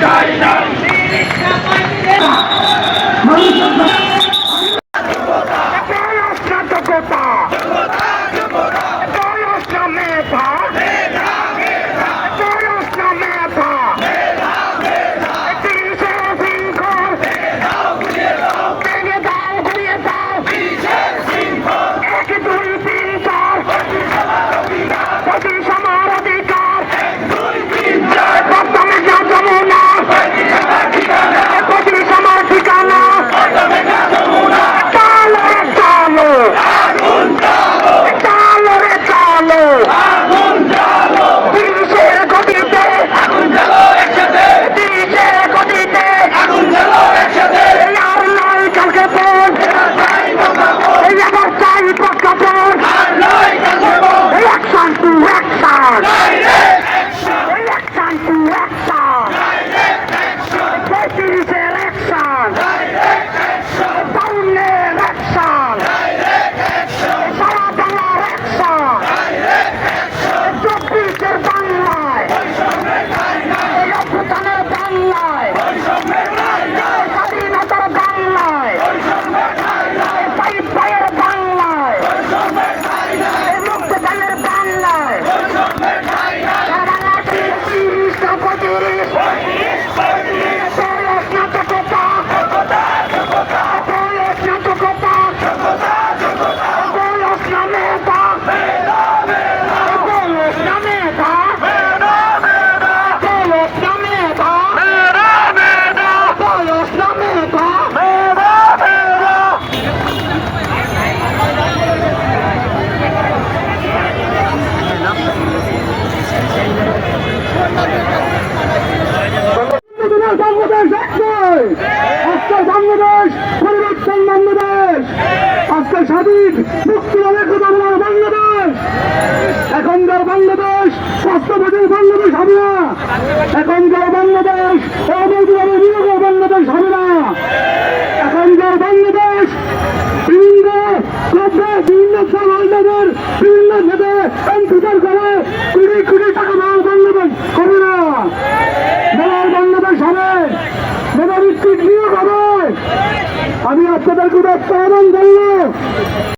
guys. আজকে বাংলাদেশ, পরিবর্তন বাংলাদেশ। আজকে স্বাধীন, মুক্তি কথা বলার বাংলাদেশ। এখনকার বাংলাদেশ রাষ্ট্রপতির বাংলাদেশ হবে না। এখনকার বাংলাদেশ, অবৈধভাবে নিয়োগের বাংলাদেশ হবে না। এখনকার বাংলাদেশ, বিভিন্ন বিভিন্ন দল বিভিন্ন নেতা কম্পিউটার করে ভিত্তিক হবে। আমি আপনাদের কোনো আহ্বান জানলাম